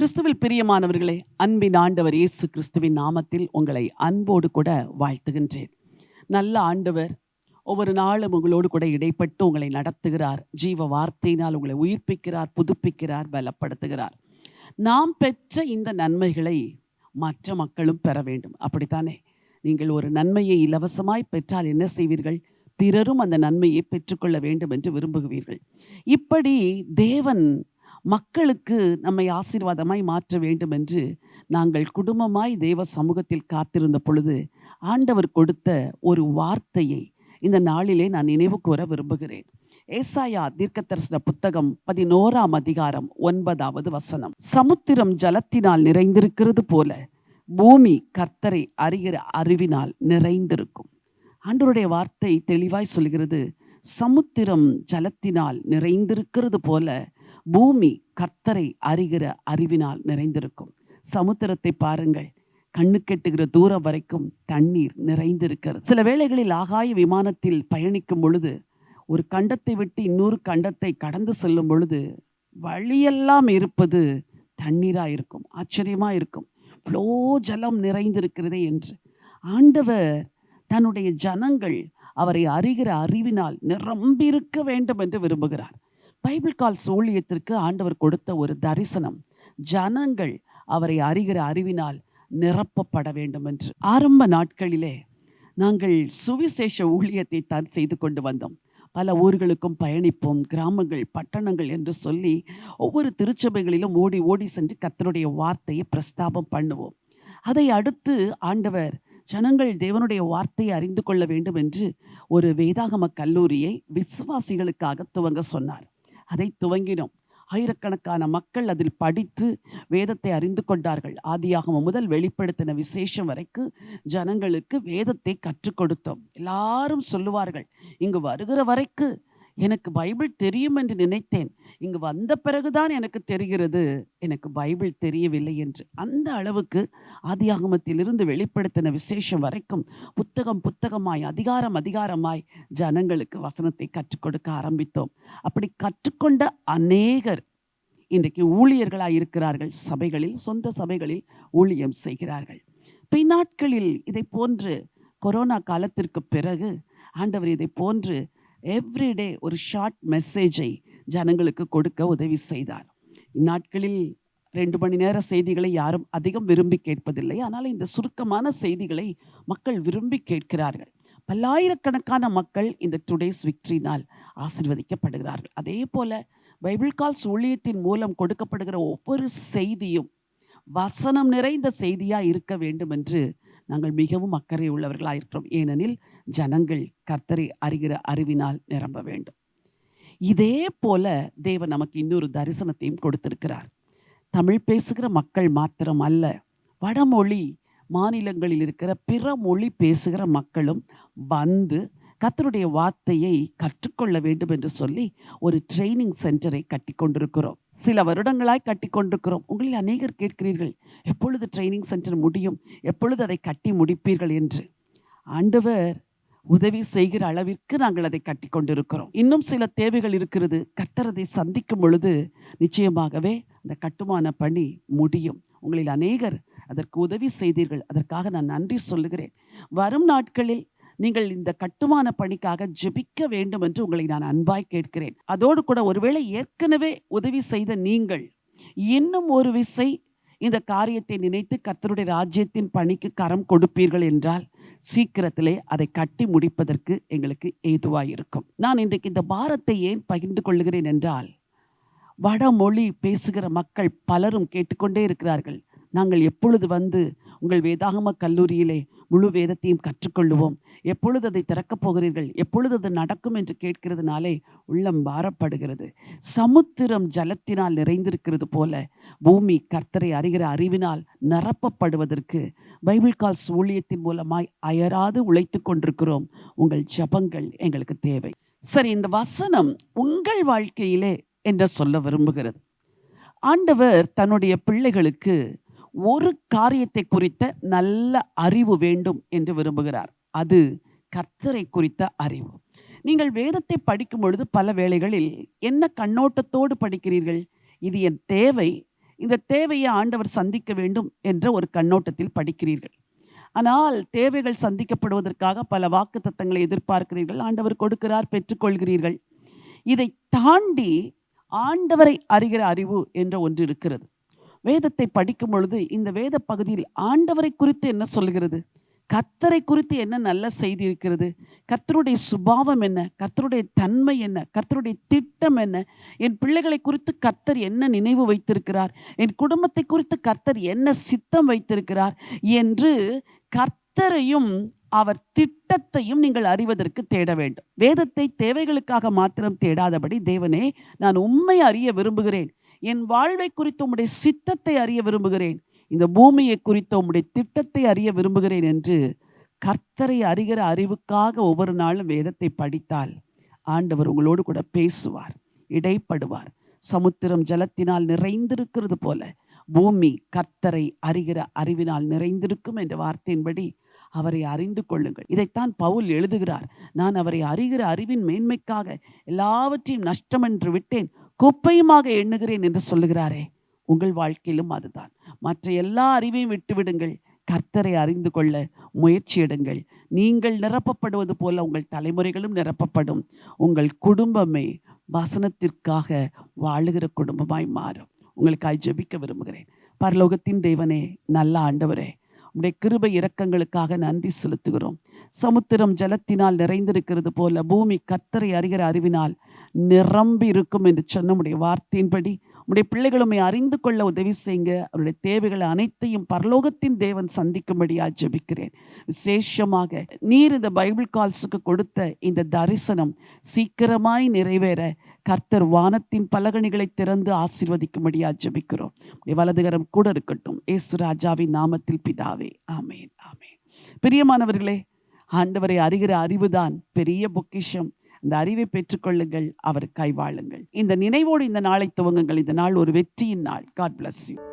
கிறிஸ்துவில் பிரியமானவர்களே அன்பின் ஆண்டவர் இயேசு கிறிஸ்துவின் நாமத்தில் உங்களை அன்போடு கூட வாழ்த்துகின்றேன். நல்ல ஆண்டவர் ஒவ்வொரு நாளும் உங்களோடு கூட இடைப்பட்டு உங்களை நடத்துகிறார். ஜீவ வார்த்தையினால் உங்களை உயிர்ப்பிக்கிறார் புதுப்பிக்கிறார் பலப்படுத்துகிறார். நாம் பெற்ற இந்த நன்மைகளை மற்ற மக்களும் பெற வேண்டும். அப்படித்தானே? நீங்கள் ஒரு நன்மையை இலவசமாய் பெற்றால் என்ன செய்வீர்கள்? பிறரும் அந்த நன்மையை பெற்றுக்கொள்ள வேண்டும் என்று விரும்புகிறீர்கள். இப்படி தேவன் மக்களுக்கு நம்மை ஆசீர்வாதமாய் மாற்ற வேண்டும் என்று நாங்கள் குடும்பமாய் தேவ சமூகத்தில் காத்திருந்த பொழுது ஆண்டவர் கொடுத்த ஒரு வார்த்தையை இந்த நாளிலே நான் நினைவு கூற விரும்புகிறேன். ஏசாயா தீர்க்கதரிசன புத்தகம் பதினோராம் அதிகாரம் ஒன்பதாவது வசனம். சமுத்திரம் ஜலத்தினால் நிறைந்திருக்கிறது போல பூமி கர்த்தரை அறிகிற அறிவினால் நிறைந்திருக்கும். ஆண்டவருடைய வார்த்தை தெளிவாய் சொல்கிறது சமுத்திரம் ஜலத்தினால் நிறைந்திருக்கிறது போல பூமி கர்த்தரை அறிகிற அறிவினால் நிறைந்திருக்கும். சமுத்திரத்தை பாருங்கள். கண்ணு கெட்டுகிற தூரம் வரைக்கும் தண்ணீர் நிறைந்திருக்கிறது. சில வேளைகளில் ஆகாய விமானத்தில் பயணிக்கும் பொழுது ஒரு கண்டத்தை விட்டு இன்னொரு கண்டத்தை கடந்து செல்லும் பொழுது வழியெல்லாம் இருப்பது தண்ணீராக இருக்கும் ஆச்சரியமாக இருக்கும் ஃப்ளோ ஜலம் நிறைந்திருக்கிறதே என்று. ஆண்டவர் தன்னுடைய ஜனங்கள் அவரை அறிகிற அறிவினால் நிரம்பியிருக்க வேண்டும் என்று விரும்புகிறார். பைபிள் கால்ஸ் ஊழியத்திற்கு ஆண்டவர் கொடுத்த ஒரு தரிசனம். ஜனங்கள் அவரை அறிகிற அறிவினால் நிரப்பப்பட வேண்டும் என்று. ஆரம்ப நாட்களிலே நாங்கள் சுவிசேஷ ஊழியத்தை தான் செய்து கொண்டு வந்தோம். பல ஊர்களுக்கும் பயணிப்போம் கிராமங்கள் பட்டணங்கள் என்று சொல்லி ஒவ்வொரு திருச்சபைகளிலும் ஓடி ஓடி சென்று கத்தருடைய வார்த்தையை பிரஸ்தாபம் பண்ணுவோம். அதை அடுத்து ஆண்டவர் ஜனங்கள் தேவனுடைய வார்த்தையை அறிந்து கொள்ள வேண்டும் என்று ஒரு வேதாகம கல்லூரியை விசுவாசிகளுக்காக துவங்க சொன்னார். அதை துவங்கினோம். ஆயிரக்கணக்கான மக்கள் அதில் படித்து வேதத்தை அறிந்து கொண்டார்கள். ஆதியாகம முதல் வெளிப்படுத்தின விசேஷம் வரைக்கும் ஜனங்களுக்கு வேதத்தை கற்றுக் கொடுத்தோம். எல்லாரும் சொல்லுவார்கள் இங்கு வருகிற வரைக்கும் எனக்கு பைபிள் தெரியும் என்று நினைத்தேன். இங்கு வந்த பிறகுதான் எனக்கு தெரிகிறது எனக்கு பைபிள் தெரியவில்லை என்று. அந்த அளவுக்கு ஆதியாகமத்திலிருந்து வெளிப்படுத்தின விசேஷம் வரைக்கும் புத்தகம் புத்தகமாய் அதிகாரம் அதிகாரமாய் ஜனங்களுக்கு வசனத்தை கற்றுக் கொடுக்க ஆரம்பித்தோம். அப்படி கற்றுக்கொண்ட அநேகர் இன்றைக்கு ஊழியர்களாக இருக்கிறார்கள். சபைகளில் சொந்த சபைகளில் ஊழியம் செய்கிறார்கள். பின்னாட்களில் இதை போன்று கொரோனா காலத்திற்கு பிறகு ஆண்டவர் இதை போன்று எவ்ரிடே ஒரு ஷார்ட் மெசேஜை ஜனங்களுக்கு கொடுக்க உதவி செய்தார். இந்நாட்களில் ரெண்டு மணி நேர செய்திகளை யாரும் அதிகம் விரும்பி கேட்பதில்லை. ஆனால் இந்த சுருக்கமான செய்திகளை மக்கள் விரும்பி கேட்கிறார்கள். பல்லாயிரக்கணக்கான மக்கள் இந்த டுடேஸ் விக்டரினால் ஆசிர்வதிக்கப்படுகிறார்கள். அதே போல பைபிள் கால்ஸ் ஊழியத்தின் மூலம் கொடுக்கப்படுகிற ஒவ்வொரு செய்தியும் வசனம் நிறைந்த செய்தியாக இருக்க வேண்டும் என்று நாங்கள் மிகவும் அக்கறை உள்ளவர்களாக இருக்கிறோம் ஏனெனில் ஜனங்கள் கர்த்தரை அறிகிற அறிவினால் நிரம்ப வேண்டும். இதே போல தேவன் நமக்கு இன்னொரு தரிசனத்தையும் கொடுத்திருக்கிறார். தமிழ் பேசுகிற மக்கள் மாத்திரம் அல்ல வடமொழி மாநிலங்களில் இருக்கிற பிற மொழி பேசுகிற மக்களும் வந்து கத்தருடைய வார்த்தையை கற்றுக்கொள்ள வேண்டும் என்று சொல்லி ஒரு ட்ரைனிங் சென்டரை கட்டி கொண்டிருக்கிறோம் சில வருடங்களாய் கட்டி கொண்டிருக்கிறோம் உங்களில் அநேகர் கேட்கிறீர்கள் எப்பொழுது ட்ரைனிங் சென்டர் முடியும்? எப்பொழுது அதை கட்டி முடிப்பீர்கள்? என்று. ஆண்டவர் உதவி செய்கிற அளவிற்கு நாங்கள் அதை கட்டி கொண்டிருக்கிறோம் இன்னும் சில தேவைகள் இருக்கிறது. கத்தரதை சந்திக்கும் பொழுது நிச்சயமாகவே அந்த கட்டுமான பணி முடியும். உங்களில் அநேகர் அதற்கு உதவி செய்தீர்கள். அதற்காக நான் நன்றி சொல்லுகிறேன். வரும் நாட்களில் நீங்கள் இந்த கட்டுமான பணிக்காக ஜெபிக்க வேண்டும் என்று உங்களை நான் அன்பாய் கேட்கிறேன். அதோடு கூட ஒருவேளை ஏற்கனவே உதவி செய்த நீங்கள் இன்னும் ஒரு விசை இந்த காரியத்தை நினைத்து கர்த்தருடைய ராஜ்யத்தின் பணிக்கு கரம் கொடுப்பீர்கள் என்றால் சீக்கிரத்திலே அதை கட்டி முடிப்பதற்கு எங்களுக்கு ஏதுவாக இருக்கும் நான் இன்றைக்கு இந்த பாரத்தை ஏன் பகிர்ந்து கொள்கிறேன் என்றால் வடமொழி பேசுகிற மக்கள் பலரும் கேட்டுக்கொண்டே இருக்கிறார்கள். நாங்கள் எப்பொழுது வந்து உங்கள் வேதாகம கல்லூரியிலே முழு வேதத்தையும் கற்றுக்கொள்ளுவோம். எப்பொழுது அதை திறக்கப் போகிறீர்கள்? எப்பொழுது அது நடக்கும் என்று கேட்கிறதுனாலே உள்ளம் பாரப்படுகிறது. சமுத்திரம் ஜலத்தினால் நிறைந்திருக்கிறது போல பூமி கர்த்தரை அறிகிற அறிவினால் நிரப்பப்படுவதற்கு பைபிள் கால்ஸ் ஊழியத்தின் மூலமாய் அயராது உழைத்து கொண்டிருக்கிறோம். உங்கள் ஜபங்கள் எங்களுக்கு தேவை. சரி இந்த வசனம் உங்கள் வாழ்க்கையிலே என்று சொல்ல விரும்புகிறது. ஆண்டவர் தன்னுடைய பிள்ளைகளுக்கு ஒரு காரியத்தை குறித்த நல்ல அறிவு வேண்டும் என்று விரும்புகிறார். அது கர்த்தரை குறித்த அறிவு. நீங்கள் வேதத்தை படிக்கும் பொழுது பல வேளைகளில் என்ன கண்ணோட்டத்தோடு படிக்கிறீர்கள்? இது என் தேவை. இந்த தேவையை ஆண்டவர் சந்திக்க வேண்டும் என்ற ஒரு கண்ணோட்டத்தில் படிக்கிறீர்கள். ஆனால் தேவைகள் சந்திக்கப்படுவதற்காக பல வாக்குத்தத்தங்களை எதிர்பார்க்கிறீர்கள். ஆண்டவர் கொடுக்கிறார் பெற்றுக்கொள்கிறீர்கள். இதை தாண்டி ஆண்டவரை அறிகிற அறிவு என்ற ஒன்று இருக்கிறது. வேதத்தை படிக்கும் பொழுது இந்த வேத பகுதியில் ஆண்டவரை குறித்து என்ன சொல்கிறது கர்த்தரை குறித்து என்ன நல்ல செய்தி இருக்கிறது? கர்த்தருடைய சுபாவம் என்ன? கர்த்தருடைய தன்மை என்ன? கர்த்தருடைய திட்டம் என்ன? என் பிள்ளைகளை குறித்து கர்த்தர் என்ன நினைவு வைத்திருக்கிறார்? என் குடும்பத்தை குறித்து கர்த்தர் என்ன சித்தம் வைத்திருக்கிறார்? என்று கர்த்தரையும் அவர் திட்டத்தையும் நீங்கள் அறிவதற்கு தேட வேண்டும். வேதத்தை தேவைகளுக்காக மாத்திரம் தேடாதபடி தேவனே நான் உண்மை அறிய விரும்புகிறேன். என் வாழ்வை குறித்து உம்முடைய சித்தத்தை அறிய விரும்புகிறேன். இந்த பூமியை குறித்த உம்முடைய திட்டத்தை அறிய விரும்புகிறேன் என்று கர்த்தரை அறிகிற அறிவுக்காக ஒவ்வொரு நாளும் வேதத்தை படித்தால் ஆண்டவர் உங்களோடு கூட பேசுவார் இடைப்படுவார். சமுத்திரம் ஜலத்தினால் நிறைந்திருக்கிறது போல பூமி கர்த்தரை அறிகிற அறிவினால் நிறைந்திருக்கும் என்ற வார்த்தையின்படி அவரை அறிந்து கொள்ளுங்கள். இதைத்தான் பவுல் எழுதுகிறார். நான் அவரை அறிகிற அறிவின் மேன்மைக்காக எல்லாவற்றையும் நஷ்டம் என்று விட்டேன். குப்பையுமாக எண்ணுகிறேன் என்று சொல்லுகிறாரே உங்கள் வாழ்க்கையிலும் அதுதான். மற்ற எல்லா அறிவையும் விட்டுவிடுங்கள். கர்த்தரை அறிந்து கொள்ள முயற்சி எடுங்கள். நீங்கள் நிரப்பப்படுவது போல உங்கள் தலைமுறைகளும் நிரப்பப்படும். உங்கள் குடும்பமே வசனத்திற்காக வாழுகிற குடும்பமாய் மாறும். உங்களுக்காய் ஜெபிக்க விரும்புகிறேன். பரலோகத்தின் தேவனே நல்ல ஆண்டவரே உடைய கிருபை இரக்கங்களுக்காக நன்றி செலுத்துகிறோம். சமுத்திரம் ஜலத்தினால் நிறைந்திருக்கிறது போல பூமி கத்தரை அறிகிற அறிவினால் நிரம்பி இருக்கும் என்று சொன்ன உடைய வார்த்தையின்படி உடைய பிள்ளைகளுமே அறிந்து கொள்ள உதவி செய்யுங்க. அவருடைய தேவைகள் அனைத்தையும் பரலோகத்தின் தேவன் சந்திக்கும்படியா ஜெபிக்கிறேன். விசேஷமாக நீர் இந்த பைபிள் கால்ஸுக்கு கொடுத்த இந்த தரிசனம் சீக்கிரமாய் நிறைவேற. கர்த்தர் வானத்தின் பலகணிகளை திறந்து ஆசீர்வதிக்கும்படியா ஜபிக்கிறோம். வலதுகரம் கூட இருக்கட்டும். ஏசு ராஜாவின் நாமத்தில் பிதாவே. ஆமேன். ஆமேன். பிரியமானவர்களே ஆண்டவரை அறிகிற அறிவுதான் பெரிய பொக்கிஷம். இந்த அறிவை பெற்றுக்கொள்ளுங்கள் அவர் கைவாளுங்கள் இந்த நினைவோடு இந்த நாளை துவங்குங்கள். இந்த நாள் ஒரு வெற்றியின் நாள். God bless you